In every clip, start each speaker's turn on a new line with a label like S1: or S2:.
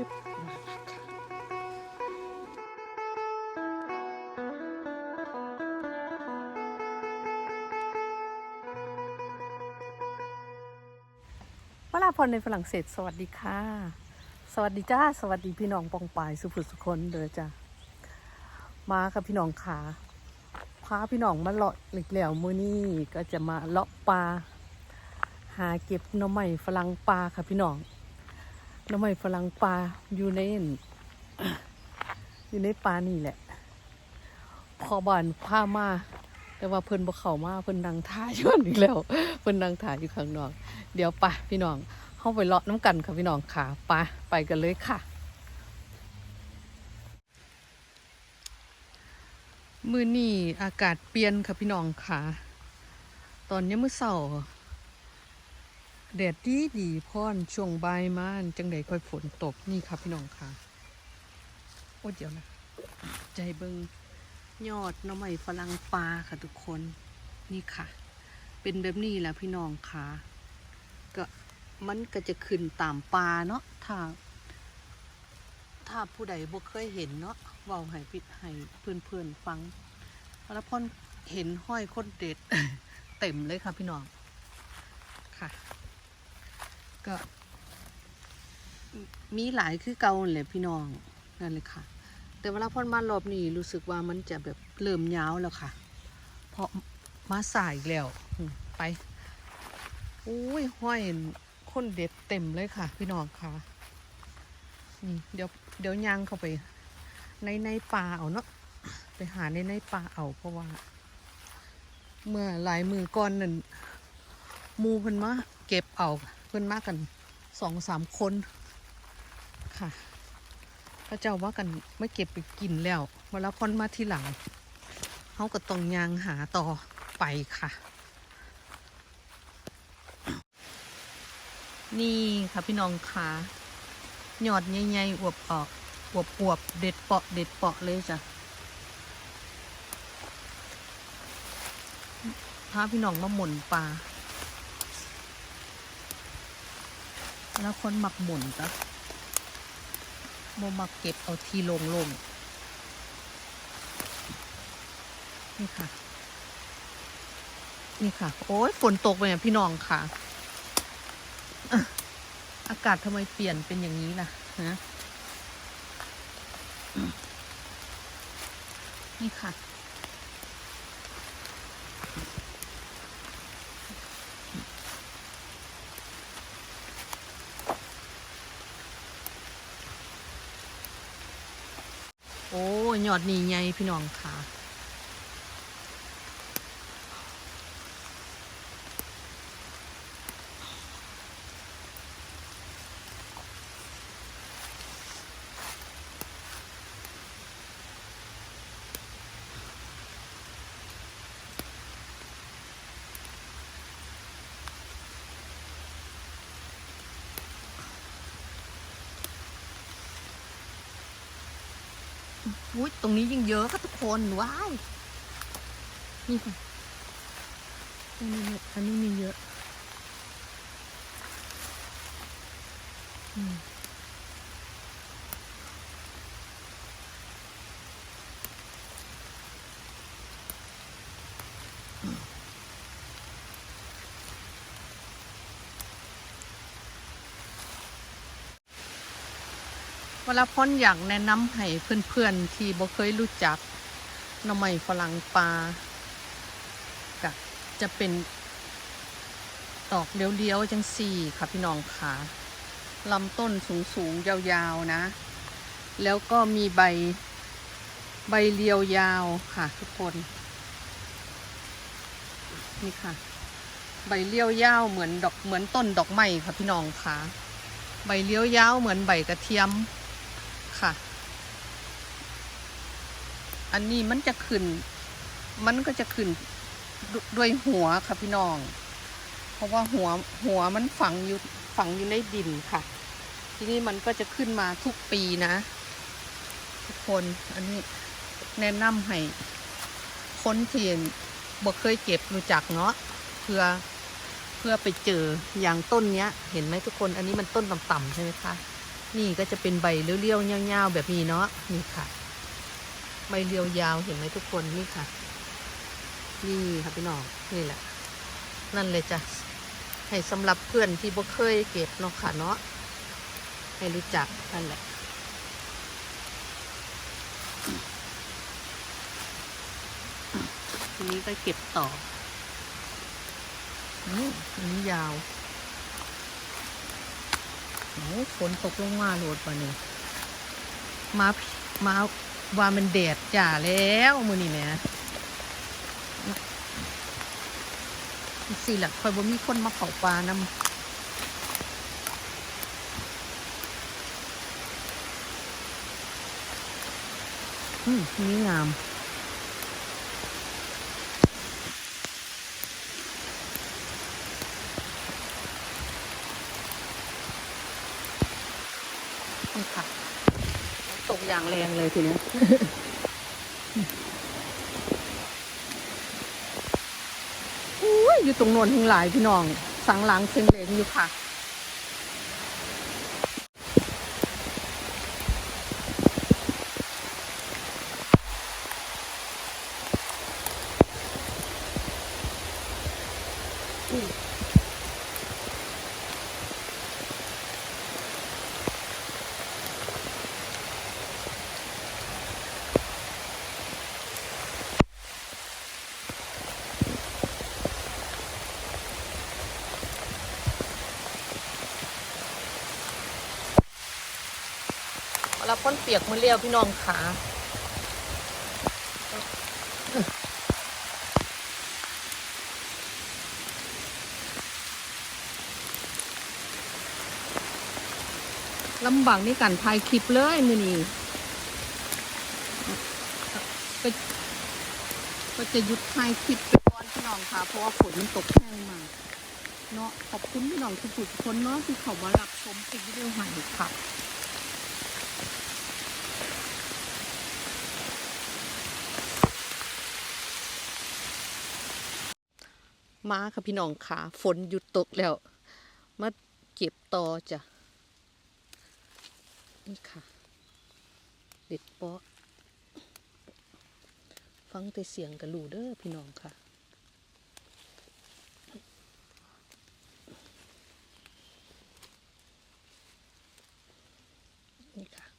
S1: จึ๊บวลาพรในฝรั่งเศส สวัสดีค่ะ สวัสดีจ้า สวัสดีพี่น้องปองปายสุภุสุคนเด้อจ้ามาค่ะพี่น้องขาพาพี่น้องมาเลาะหลีกแหลวมือนี้ก็จะมาเลาะปลาหาเก็บหน่อไม้ฝรั่งปลาค่ะพี่น้อง น่อไม้ฝรั่งปลาอยู่ในอยู่ในปลานี่แหละ พอบานพามาแต่ว่าเพิ่นบ่เข้ามาเพิ่นนั่งท่าอยู่นั่นอีกแล้ว เพิ่นนั่งท่าอยู่ข้างนอก เดี๋ยวไปพี่น้องเข้าไปเลาะน้ำกันค่ะพี่น้องค่ะไปไปกันเลยค่ะ มื้อนี้อากาศเปลี่ยนค่ะพี่น้องค่ะ ตอนนี้มื้อเช้า แดดดีดีพ่อนช่วงใบ่ายมาจังใดค่อยฝนตกนี่ครับพี่น้องค่ะโอ้เดี๋ยวนะ ใจเบิงยอดน้ำใหม่ฝรั่งปลาค่ะทุกคนนี่ค่ะ เป็นแบบนี้แหละพี่น้องค่ะก็มันก็จะขึ้นตามปลาเนาะถ้า ถ้าผู้ใดบ่เคยเห็นเนาะเว้าให้พี่ให้เพื่อนๆฟังแล้วพ่อนเห็นห้อยคนเด็ด เต็มเลยค่ะพี่น้องค่ะ ก็มีหลายคือเก่าแหละพี่น้องนั่นเลยค่ะ แต่เวลาพ่นมารอบนี้รู้สึกว่ามันจะแบบเริ่มยาวแล้วค่ะ เพราะมาสายอีกแล้วไปอุ้ยห้อยคนเด็ดเต็มเลยค่ะ พี่น้องค่ะนี่เดี๋ยวเดี๋ยวยางเข้าไป ในในป่าเอาเนาะไปหาในในป่าเอาเพราะว่า เมื่อหลายมือก่อนนั่นมูเพิ่นมาเก็บเอา เพิ่นมากกันสองสามคนค่ะพระเจ้าว่ากันไม่เก็บไปกินแล้วเวลาพ่นมาที่หลังเขาก็ต้องยางหาต่อไปค่ะ นี่ค่ะพี่น้องค่ะยอดใหญ่ๆอวบออกอวบอวบๆเด็ดเปาะเด็ดเปาะเลยจ้ะพาพี่น้องมาหมุนปลา แล้วคนหมักหมุนจ้ะโมมาเก็บเอาทีลงลงนี่ค่ะ นี่ค่ะ โอ้ยฝนตกไปเนี่ยพี่น้องค่ะ อากาศทำไมเปลี่ยนเป็นอย่างนี้ล่ะนะนี่ค่ะ โอ้ ยยอดนี่ไงพี่น้องค่ะ อุ้ยตรงนี้ยิ่งเยอะค่ะทุกคนว้ายนี่ค่ะอันนี้อันนี้มีเยอะอืม วลาพ้นอยากแนะนำให้เพื่อนๆที่บ่เคยรู้จักหน่อไม้ฝรั่งปลาก็จะเป็นดอกเลี้ยวๆจังสี่ค่ะพี่น้องค่ะลำต้นสูงๆยาวๆนะ แล้วก็มีใบใบเรียวยาวค่ะทุกคน นี่ค่ะ ใบเลี้ยวยาวเหมือนดอกเหมือนต้นดอกไม้ค่ะพี่น้องค่ะ ใบเลี้ยวยาวเหมือนใบกระเทียม ค่ะ อันนี้มันจะขึ้น มันก็จะขึ้นดด้วยหัวค่ะพี่น้อง เพราะว่าหัวหัวมันฝังอยู่ฝังอยู่ในดินค่ะ ทีนี้มันก็จะขึ้นมาทุกปีนะ ทุกคนอันนี้แนะนำให้คนเที่บ่เคยเก็บรู้จักเนาะเพื่อเพื่อไปเจออย่างต้นเนี้ย เห็นไหมทุกคนอันนี้มันต้นต่ำๆใช่ไหมคะ นี่ก็จะเป็นใบเรียวๆยาๆแบบนี้เนาะนี่ค่ะ ใบเรียวยาวเห็นไหมทุกคนนี่ค่ะ นี่ค่ะพี่น้องนี่แหละ นั่นเลยจ้ะให้สำหรับเพื่อนที่บ่เคยเก็บเนาะค่ะเนาะให้รู้จักนั่นแหละทีนี้ก็เก็บต่ออืมอันนี้ยาว โอ้ฝนตกลงมาโหลดป่ะนี่มา มาว่ามันแดดจ่าแล้วมือนี่แหม่สิแหละคอยบ่มีคนมาเผาปลานำอืมนี่งาม นี่ค่ะ ตกอย่างแรงเลยทีเนี้ยอุ้ยอยู่ตรงโนนทั้งหลายพี่น้อง สังหลังเซ็งเหลงอยู่ค่ะแล้ วพ้นเปียกมือเลี้ยวพี่น้องขาลำบากในการถ่ายคลิปเลยมือนี้ก็ก็จะหยุดถ่ายคลิปไปก่อนพี่น้องค่ะ เพราะว่าฝนมันตกแห้งมากเนาะขอบคุณพี่น้องทุกๆคนเนาะที่เขามารับชมคลิปวิดีโอใหม่ค่ะ มาค่ะพี่น้องขาฝนหยุดตกแล้ว มาเก็บต่อจ้ะ นี่ค่ะ เด็ดเปาะ ฟังแต่เสียงกระลูเด้อพี่น้องค่ะ นี่ค่ะ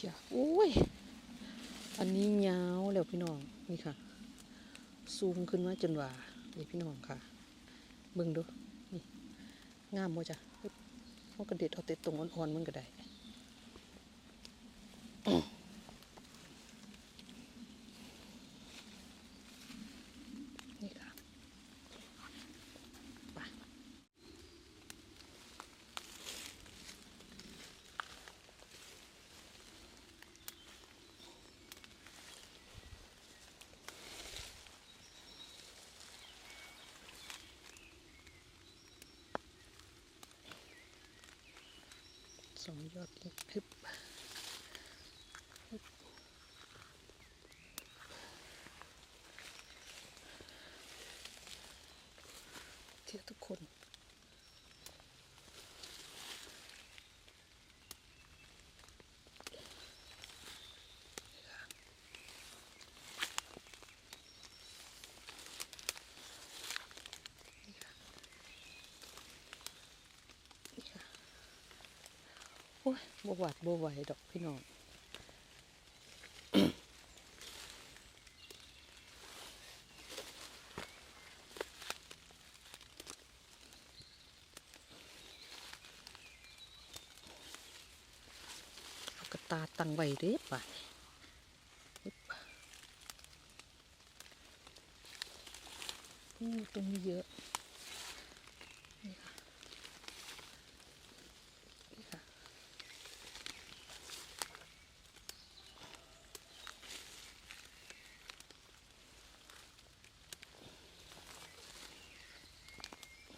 S1: เชียอุ้ย อันนี้ยาวแล้วพี่น้องนี่ค่ะ ซูมขึ้นมาจนว่านี่พี่น้องค่ะ เบิ่งดู นี่ งามบ่จ้ะปึ๊บเขากระเด็ดเอาเต็ดตรงอ่อนๆมันก็ได้ สองยอดเลยพึบพึบเที่ยวทุกคน โอ้ยบวัดบไหวดอกพี่น้องกระตาตั้งไว้เรียบไปตรงนี้เยอะ นี่ค่ะ นี่ค่ะ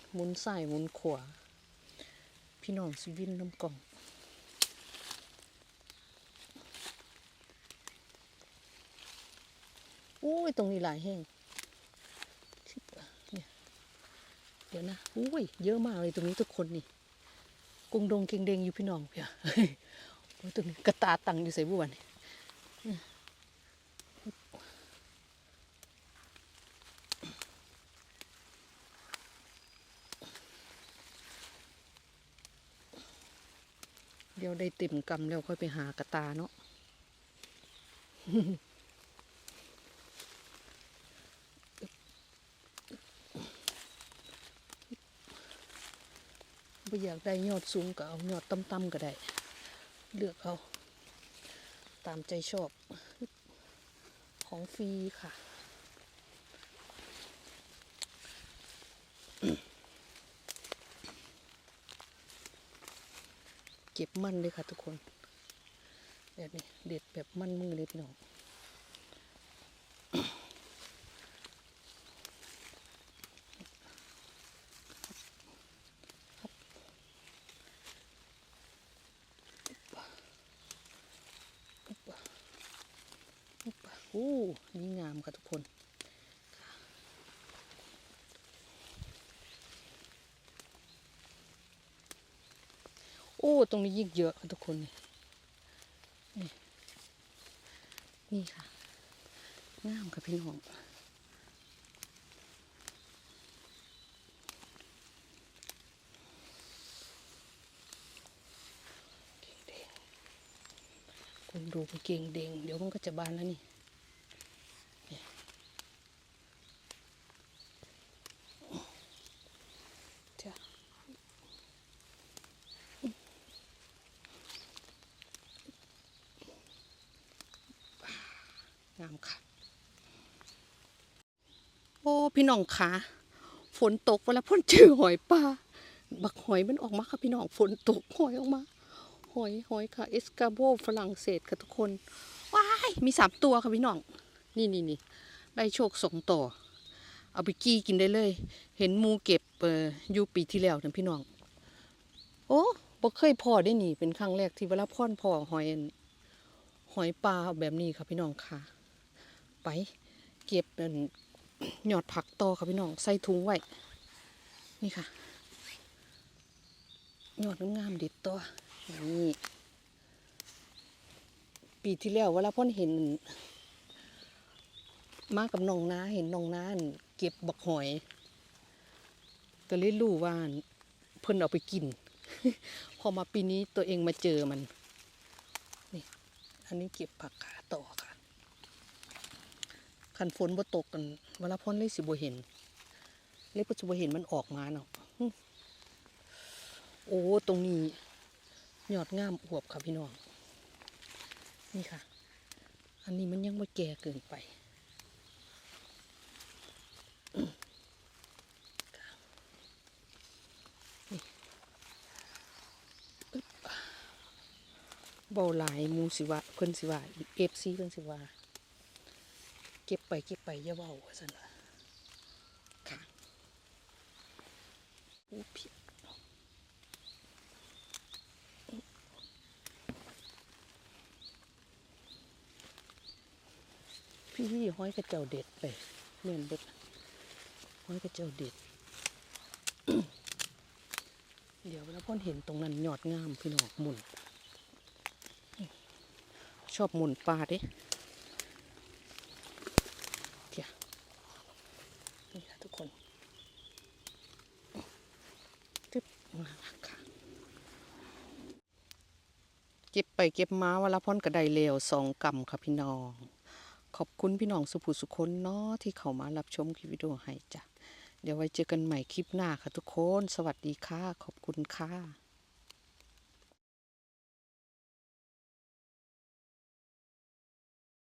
S1: น หมุ นซ้ายหมุนขวาพี่น้องสิวินน้ำกล่องอุ้ย ตรงนี้หลายแห้งเดี๋ยวนะอุ้ย เยอะมากเลยตรงนี้ทุกคนนี่กงดงเก่งเดงอยู่พี่น้องเพียโอ้ยตรงนี้กระตาตังอยู่ใส่บัวนี่ เดี๋ยวได้เต็มกำแล้วค่อยไปหากระตาเนาะบ่อยากได้ยอดสูงก็เอายอดต่ำๆก็ได้ เลือกเอา ตามใจชอบ ของฟรีค่ะ ก็บมันเลยค่ะทุกคน แบบนี้เด็ดแบบมันมือเลยพี่น้องโอ้นี่งามค่ะทุกคน โอ้ตรงนี้ยิ่งเยอะค่ะทุกคนนี่นี่นี่ค่ะงามค่ะพี่น้องคุณดูเก่งเด้งเดี๋ยวมันก็จะบานแล้วนี่เนี่ยจ้ะงามค่ะ โอ้ พี่น้องคะฝนตกเวลาพ่นเจอหอยปลาบักหอยมันออกมาค่ะพี่น้องฝนตกหอยออกมา หอยหอยค่ะเอสกาโบฝรั่งเศสค่ะทุกคนว้ายมีสามตัวค่ะพี่น้อง นี่นี่นี่ได้โชคสองต่อ เอาไปกี้กินได้เลย เห็นมูเก็บเอ่ออยู่ปีที่แล้วนะพี่น้อง โอ้บ่เคยพอได้นี่เป็นครั้งแรกที่เวลาพ่อนพอหอยหอยปลาแบบนี้ค่ะพี่น้องค่ะ ไปเก็บนั่น หยอดผักต่อค่ะพี่น้องใส่ถุงไว้ นี่ค่ะ หยอดงามเด็ดต่อนี่ปีที่แล้วเวลาพ่นเห็น มากับน้องนาเห็นน้องนาเก็บบักหอย ก็เลยรู้ว่านเพิ่นเอาไปกิน พอมาปีนี้ตัวเองมาเจอมัน นี่ อันนี้เก็บผักขาต่อค่ะ คันฝนบ่ตกกันเวลาพ่นเลยสิบ่เห็น เลยบ่สิบ่เห็นมันออกมาเนาะโอ้ ตรงนี้ยอดงามอวบค่ะพี่น้อง นี่ค่ะ อันนี้มันยังไม่แก่เกินไปเบาหลายมูสิวะเพิ่นสิว่าเอฟซีเพิ่นสิว่า ก็บไปเก็บไปอย่าเบาว่าซั่นล่ะค่ะโอ้พี่พี่พี่ห้อยกระเจ้าเด็ดไปเม่นเบิดห้อยกระเจ้าเด็ด เดี๋ยวเวลาพ่นเห็นตรงนั้นยอดงามพี่น้องหมุน ชอบหมุนปลาเด้เดี๋ยวนี่ค่ะทุกคนจึ๊บมาละค่ะ เก็บไปเก็บมาเวลาพ่นกระไดเลวสองกำค่ะพี่น้อง ขอบคุณพี่น้องสุภูสุคนเนาะที่เข้ามารับชมคลิปวิดีโอให้จ้ะเดี๋ยวไว้เจอกันใหม่คลิปหน้าค่ะทุกคน สวัสดีค่ะ ขอบคุณค่ะ